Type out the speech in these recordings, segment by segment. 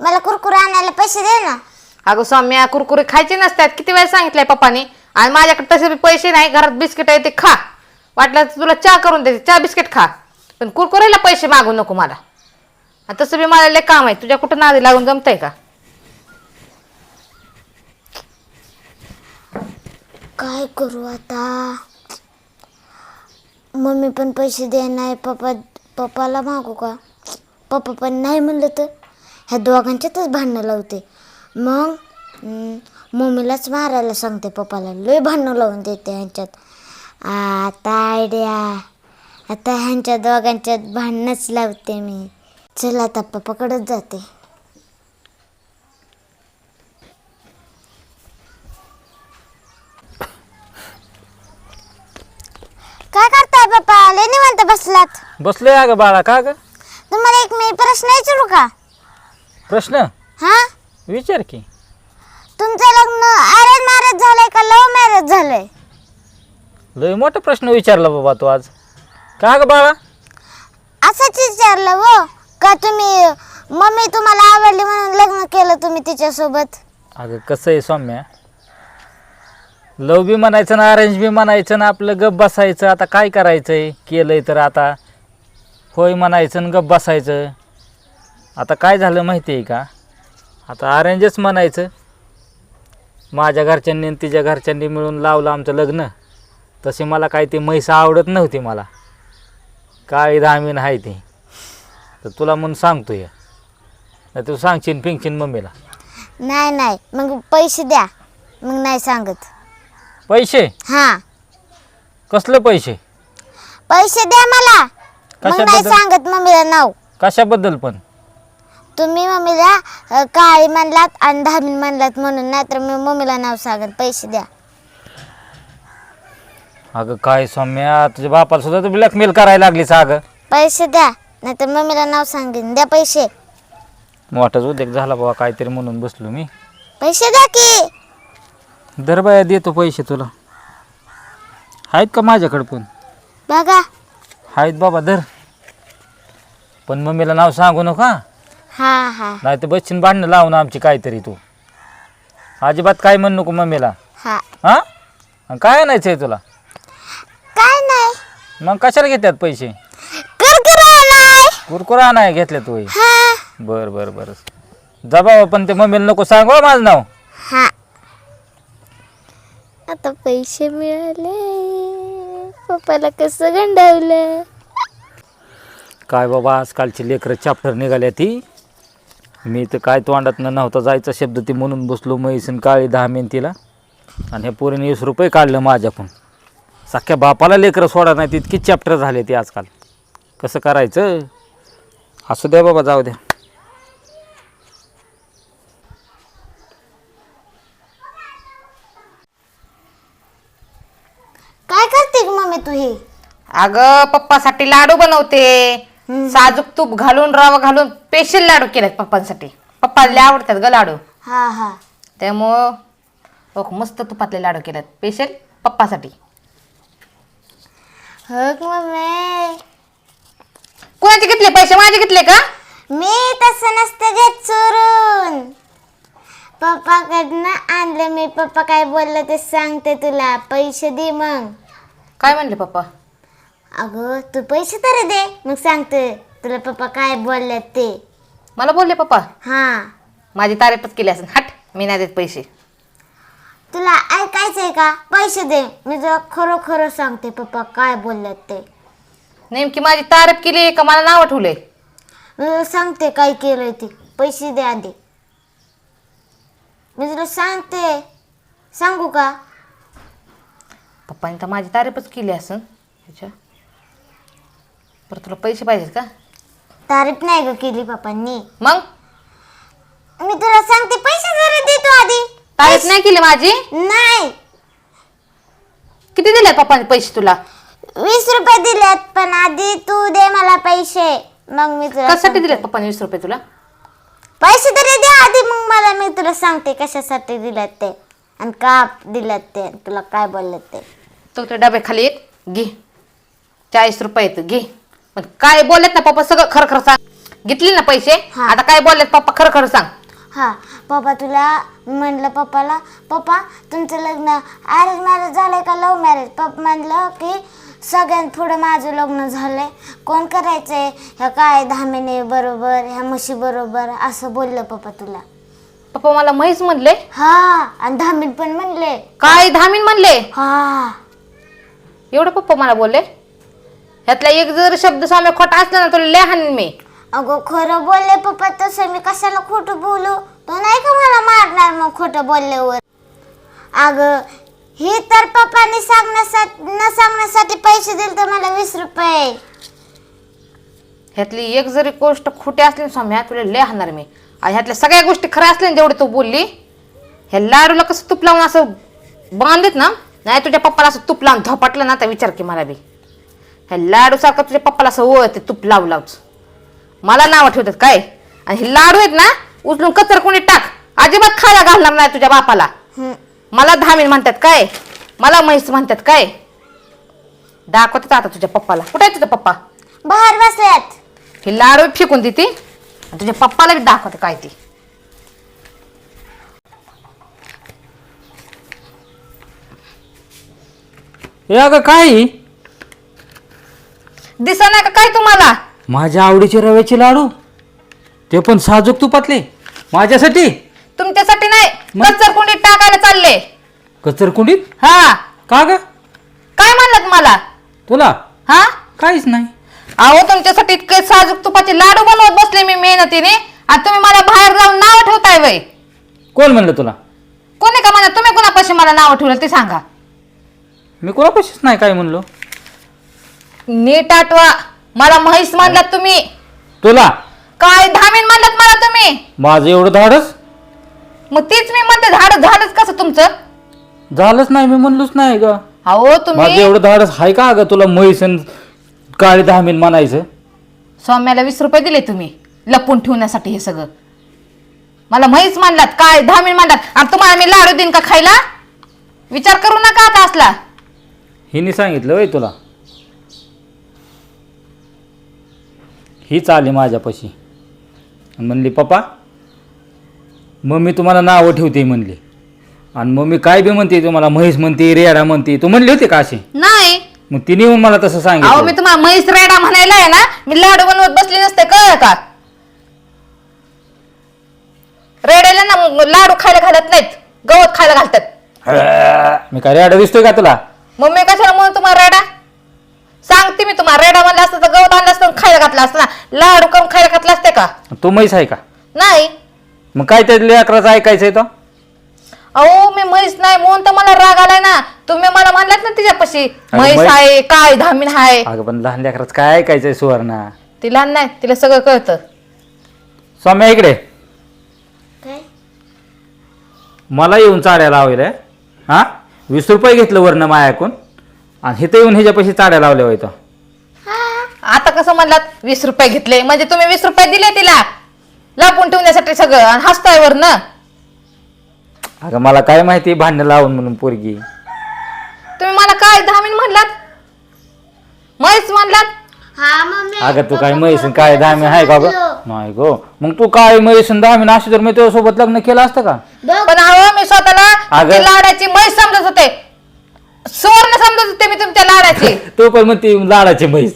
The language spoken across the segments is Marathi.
मला कुरकुरे आणायला पैसे दे ना. अगं सौम्या कुरकुरे खायचे नसतात. किती वेळा सांगितलंय पप्पानी? आणि माझ्याकडे तसे बी पैसे नाही. घरात बिस्किट आहे ते खा. वाटलं तर तुला चहा करून देते. चहा बिस्किट खा. पण कुरकुरेला पैसे मागू नको मला. आणि तसं बी मला लय काम आहे. तुझ्या कुठं नादी लागून जमतंय का? काय करू आता? मम्मी पण पैसे दे नाही पप्पा पप्पाला मागू का? पप्पा पण नाही म्हणलं तर? ह्या दोघांच्यातच भांडणं लावते. मग मम्मीलाच मारायला सांगते पप्पाला. लय भांडणं लावून देते ह्यांच्यात. आता आयडिया आता ह्यांच्या दोघांच्यात भांडणंच लावते मी. चल आता पप्पाकडेच जाते. काय करताय पप्पा? लय निवांत बसलात. बसलोय अगं बाळा. का ग? तुम्हाला एक मी प्रश्न विचारू का? प्रश्न? हा? विचार की. तुमचं लग्न अरेंज मॅरेज झालंय का लव्ह मॅरेज झालंय? लय मोठा प्रश्न विचारला बाबा तू आज. का ग बाळा? असंच विचारलं वो का तुम्ही मम्मी तुम्हाला आवडली म्हणून लग्न केलं तुम्ही तिच्यासोबत? अगं कसं आहे सौम्या? लव बी म्हणायचं ना अरेंज बी म्हणायचं ना आपलं गप बसायचं. आता काय करायचंय? केलंय तर आता. होय म्हणायचं गप बसायचं. आता काय झालं माहिती आहे का? आता अरेंजच म्हणायचं. माझ्या घरच्यांनी आणि तिच्या घरच्यांनी मिळून लावलं आमचं लग्न. तशी मला काय ती म्हैस आवडत नव्हती मला. काळी धामीन आहे ती. तर तुला म्हणून सांगतो या तू सांगशील पिंकशील मम्मीला. नाही नाही. मग पैसे द्या. मग नाही सांगत. पैसे? हा. कसले पैसे? पैसे द्या मला. मग नाही कशाबद्दल? सांगत मम्मीला नाव. कशाबद्दल पण? तुम्ही मम्मीला काळी म्हणलात आणि धामी म्हणलात म्हणून नाहीतर मी मम्मीला नाव सांगत पैसे द्या. अगं काय सौम्या तुझ्या बापाला सुद्धा तू ब्लॅकमेल करायला लागलीस अगं. पैसे द्या नाहीतर मम्मीला नाव सांगेन द्या पैसे. मोठाच उद्योग झाला बाबा काहीतरी म्हणून बसलो मी. पैसे द्या की. दर बाया देतो पैसे तुला. आहेत का माझ्याकडे पण? बघा. आहेत बाबा दर. पण मम्मीला नाव सांगू नका. हा हा. नाही तर बसशील भांडणं लावून आमची काहीतरी तू. अजिबात काय म्हणू नको मम्मीला. हा. हां? आणि काय आणायचं आहे तुला? काय नाही. मग कशाला घेतात पैसे? कुरकुरा नाही कुरकुरा नाही घेतले तू हा. बर बर बर. जा बाबा पण ते मम्मीला नको सांगू हं माझं नाव. हा. आता पैसे मिळाले. पप्पाला कसं गंडावलं? काय बाबा आजकालची लेकरं चॅप्टर निघाल्या ती. मी तर काय तोंडातनं नव्हता जायचा शब्द ती म्हणून बसलो म्हैसून काळी दहा मेन तिला. आणि ह्या पोरीने वीस रुपये काढलं माझ्याकडून. सख्या बापाला लेकरं सोडा नाही इतकी चॅप्टर झाले ती आजकाल. कसं करायचं? असू द्या बाबा जाऊ द्या. काय करते ग मम्मी तू हे? अगं पप्पासाठी लाडू बनवते. साजूक तूप घालून रवा घालून स्पेशल लाडू केलेत पप्पांसाठी. पप्पाला लय आवडतात ग लाडू. हा हा. त्यामुळं हो मस्त तुपातले लाडू केलेत. स्पेशल पप्पासाठी. हो मम्मी. कुणाचे घेतले पैसे? माझे घेतले का? मी तसं नसतं घेत चोरून. पप्पाकडनं आणलं मी पप्पा काय बोललं ते सांगते तुला. पैसे दे मग. काय म्हणले पप्पा? अगं तू पैसे तरी दे. मग सांगते. तुला पप्पा काय बोलले ते. मला बोलले पप्पा? हा. माझी तारीफच केली असेल. हट मी नाही देत पैसे. तुला ऐकायचंय का? पैसे दे. मी तुला खरं खरं सांगते पप्पा काय बोलले ते. नेमकी माझी तारीफ केली का मला नाव ठेवलंय मी तुला सांगते काय केलंय ते. पैसे दे आधी. मी तुला सांगते. सांगू का? पप्पाने तर माझी तारीफच केली असेल. ह्याच्या बरं तुला पैसे पाहिजेत का? तारीफ नाही ग केली पप्पांनी. मग? मी तुला सांगते पैसे जरा दे तू आधी. तारीफ नाही केली माझी? नाही. किती दिले पप्पाने पैसे तुला? वीस रुपये दिलेत पण आधी तू दे मला पैसे. मग मी तुला कशासाठी दिलेत पप्पाने वीस रुपये तुला? पैसे तरी दे आधी मग मला मी तुला सांगते कशासाठी दिलेत ते. आणि का दिलेत ते तुला काय बोलले ते. तो त्या डबे खाली एक घे. चाळीस रुपये येतं घे. पण काय बोलत ना पप्पा सगळं खरं खरं सांग. घेतली ना पैसे? हा. आता काय बोललेत पप्पा खरं खरं सांग. हा पप्पा तुला म्हणलं पप्पाला पप्पा तुमचं लग्न अरेंज मॅरेज झालंय का लव्ह मॅरेज? पप्पा म्हणलं की सगळ्यात पुढं माझं लग्न झालंय. कोण करायचंय? ह्या काय धामिने बरोबर ह्या म्हशी बरोबर असं बोललं पप्पा तुला. पप्पा मला म्हैस म्हणले. हा आणि धामीन पण म्हणले. काय धामीन म्हणले? हा. एवढं पप्पा मला बोलले? ह्यातला एक जर शब्द स्वामी खोटा असला ना तुला लय हाणीन मी. अगं खरं बोलले पप्पा तसं मी कशाला खोटं बोलू? तो नाही का मला मारणार मग खोटं बोलल्यावर? अगं हे तर पप्पाने सांगण्यासाठी न सांगण्यासाठी पैसे दिले तर मला वीस रुपये. ह्यातली एक जरी गोष्ट खोटी असली ना स्वाम्या तुला लय हाणणार मी. आणि ह्यातल्या सगळ्या गोष्टी खऱ्या असल्या ना जेवढी तू बोलली ह्या लाडूला कसं तुप लावून असं बांधित ना नाही तुझ्या पप्पाला असं तुप लावून धपाटलं ना तर विचार की मला बी. ह्या लाडू सारखं तुझ्या पप्पाला असं ओळते तुप लावू लावच. मला नाव ठेवतात काय? आणि हे लाडू आहेत ना उचलून कचर कोणी टाक. अजिबात खायला घालणार नाही तुझ्या बापाला. मला धामीन म्हणतात काय? मला म्हैस म्हणतात काय? दाखवतात आता तुझ्या पप्पाला. कुठे आहे तुझा पप्पा? बाहेर बसल्यात हे लाडू फेकून देते. आणि तुझ्या पप्पाला बी दाखवते काय ती. हे अगं काय ही? दिसा नाही का काय तुम्हाला? माझ्या आवडीचे रव्याचे लाडू? ते पण साजूक तुपातले. माझ्यासाठी? तुमच्यासाठी नाही. मग? कच्चर कुंडीत टाकायला चालले. कचरकुंडीत? हा. का ग? काय म्हणलं मला? तुला? हा? काहीच नाही. अहो तुमच्यासाठी इतके साजूक तुपाचे लाडू बनवत बसले मी मेहनतीने. आणि तुम्ही मला बाहेर जाऊन नाव ठेवताय वय. कोण म्हणलं तुला? कोणी का म्हणा तुम्ही कोणापाशी मला नाव ठेवलं ते सांगा. मी कोणापाशीच नाही काय म्हणलो? नीट आठवा. मला म्हैस म्हणलात तुम्ही. तुला? काय धामीन म्हणलात मला तुम्ही? माझं एवढं धाडस? मग तीच मी म्हणते झाड झाडच कसं तुमचं? झालंच नाही मी म्हणलोच नाही ग. अहो माझं तुम्ही एवढं धाडस आहे का ग तुला म्हैसन काळी धामीन म्हणायचं? स्वाम्याला वीस रुपये दिले तुम्ही लपून ठेवण्यासाठी हे सगळं. मला म्हैस मानलात काय दहा मिनिट मानलात आणि तुम्हाला मी लाडू देईन का खायला? विचार करू नका आता असला. हिने सांगितलं वय तुला. हीच आली माझ्यापाशी. आणि म्हणली पप्पा मम्मी तुम्हाला नावं ठेवते म्हणली. आणि मम्मी काय बी म्हणते तुम्हाला म्हैस म्हणते रेडा म्हणते तू म्हणली होती का अशी? नाही. मग तिने येऊन मला तसं अहो सांगितलं मी तुम्हाला म्हैस रेडा म्हणायला आहे ना मी लाडू बनवत बसले नसते कळ का? रेड्याला ना मग लाडू खायला घालत नाहीत गवत खायला घालतात. मी काय रेडा दिसतोय का तुला? मम्मी कशाला म्हणून तुम्हाला रेडा? सांगते मी तुम्हाला रेडा म्हणलं असतं तर गवत आणलं असतं खायला घातलं असतं ना. लाडू करून खायला घातलं असते का? तू म्हैस आहे का? नाही. मग काय त्या लेकराचं ऐकायचंय तो? अहो मी म्हैस नाही म्हणून तर मला राग आलाय ना. तुम्ही मला म्हणलात ना तिच्यापाशी म्हैस म्हैस- आहे काय धामीन आहे अगं पण लहान लेकराचं काय ऐकायचंय सुवर्णा? ती लहान नाही तिला सगळं कळतं. सौम्या इकडे. काय? मला येऊन चाड्या लावल्या हा? वीस रुपये घेतलं वरनं मायाकून आणि इथं येऊन ह्याच्यापाशी चाड्या लावल्या होत्या आता कसं म्हणलात? वीस रुपये घेतले. म्हणजे तुम्ही वीस रुपये दिले तिला. लपून ठेवण्यासाठी सगळं. आणि हसताय वर ना अगं मला काय माहिती भांडणं लावून म्हणून पोरगी. तुम्ही मला काय धामीन म्हणलात? म्हैस म्हणलात? हा मम्मी. अगं तू काय पप्पा म्हैस खरं काय दामी आहे का ग. नाही गो. मग तू काय म्हैस दामी अशी तर मी तुझ्यासोबत लग्न केलं असतं का? बघ. पण अहो मी स्वतःला अगं- लाडाची म्हैस समजत होते. सुवर्ण समजत होते मी तुमच्या लाडाची. तो पण म्हणते लाडाची म्हैस.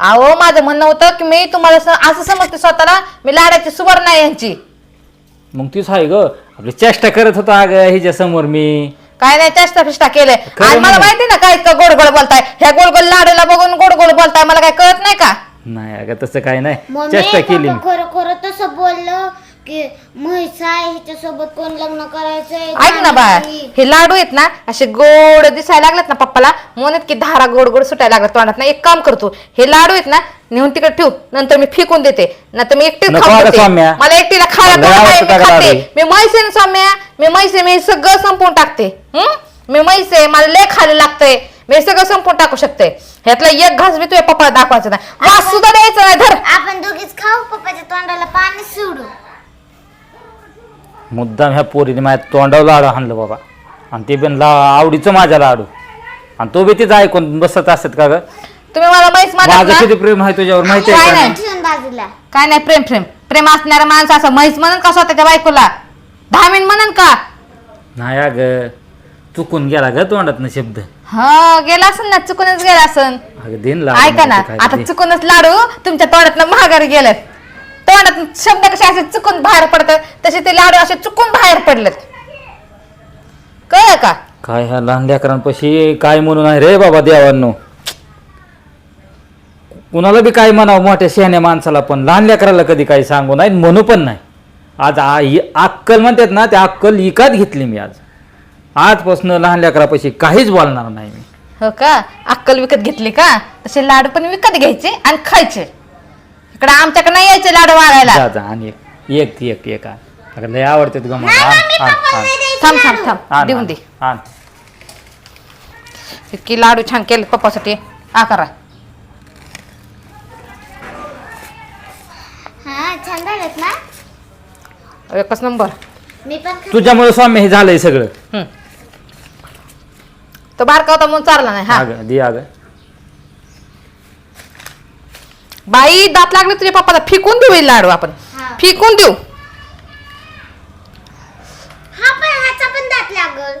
अहो माझं म्हणणं होतं की मी तुम्हाला स- असं समजते स्वतःला मी लाडाची सुवर्ण आहे यांची. मग तीच आहे ग. आपली चेष्टा करत होता अगं हिच्या समोर मी. काय नाही चेष्टा फिष्टा केलंय खरं आणि मला. माहिती ना काय इतकं गोड गोड बोलताय. ह्या गोड गोड लाडूला बघून गोड गोड बोलताय मला काय कळत नाही का? नाही अगं तसं काय नाही. मम्मी चेष्टा केली खरं खरं तसं बोललं. की म्हैस आहे हिच्यासोबत कोण लग्न करायचंय? ऐक ना बाय नाही. हे लाडू आहेत ना असे गोड दिसायला लागलेत ना पप्पाला म्हणत की धारा गोड गोड सुटायला लागत तोंडात. ना एक काम करतो हे लाडू आहेत ना नेऊन तिकडे ठेव नंतर मी फेकून देते. नंतर मी नको देते. सौम्या. मला एकटीला खायला लय नाही, मी का खाते? लाडू? मी म्हैस आहे ना सौम्या. मी म्हैस आहे मी सगळं संपवून टाकते. हं? मी म्हैस आहे मला लय खायला लागतंय. मी सगळं संपवून टाकू शकते. ह्यातला एक घास बी तुझ्या पप्पाला दाखवायचा नाही. वास सुद्धा द्यायचा नाही धर. आपण दोघीच खाऊ पप्पाच्या तोंडाला पाणी सोडू. मुद्दाम ह्या पोरीने माझ्या तोंडावर लाडू आणलं बाबा. आणि ते पण ला आवडीचं माझ्या लाडू. आणि तो बी तिचं ऐकून बसत असत का ग? तुम्ही मला माझं ना? किती प्रेम आहे तुझ्यावर माहिती काय आहे का? नाही. ठेवून बाजूला काय नाही प्रेम प्रेम. प्रेम असणारा माणसं असं म्हैस म्हणन का स्वतःच्या बायकोला? मिनिट म्हणन का? नाही अगं चुकून गेला ग तोंडात शब्द. हा गेला असन ना चुकूनच गेला असन. अगं दिन ऐका ना काय आता ते. चुकूनच लाडू तुमच्या तोंडात माघारी गेलेत. तोंडात शब्द कसे असे चुकून बाहेर पडतात तसे ते लाडू असे चुकून बाहेर पडलेत. कळ का? काय ह्या लहान लेकरांपाशी काय म्हणून आहे रे बाबा देवांनो? कुणाला बी काय म्हणावं मोठ्या शहाण्या माणसाला पण. लहान लेकराला कधी काही सांगू नाही म्हणू पण नाही आज आ- इ- अक्कल म्हणतात ना त्या अक्कल इकत घेतली मी आज. आजपासून लहान लेकरापाशी काहीच बोलणार नाही मी. हो का? अक्कल विकत घेतली का? तसे लाडू पण विकत घ्यायचे आणि खायचे. इकडे आमच्याकडे नाही यायचे लाडू जा जा आणि एक एक एक एक आण. अगं लय आवडते तुला मला. आण आण. आण थांब थांब थांब. आण देऊन आण, दे. आण. इतकी लाडू छान केले पप्पासाठी. आ करा. हा छान झालेत ना? एकच नंबर. मी पण खा- तुझ्यामुळे स्वामी हे झालंय सगळं. हम्म. तो बारका होता म्हणून चालला नाही हा. अगं दे अगं बाई दात लागले तुझ्या पप्पाला फिकून देऊ हे लाडू आपण. हा. फिकून देऊ. हा पण ह्याचा पण दात लागल.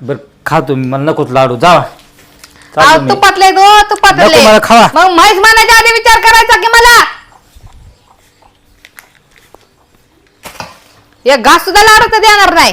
बर खा तुम्ही मला नकोच लाडू चालतो मी. तुपातले गो तुपातले. नको मला खावा. मग म्हैस म्हणायच्या आधी विचार करायचा की मला. एक घास सुद्धा लाडू तर देणार नाही.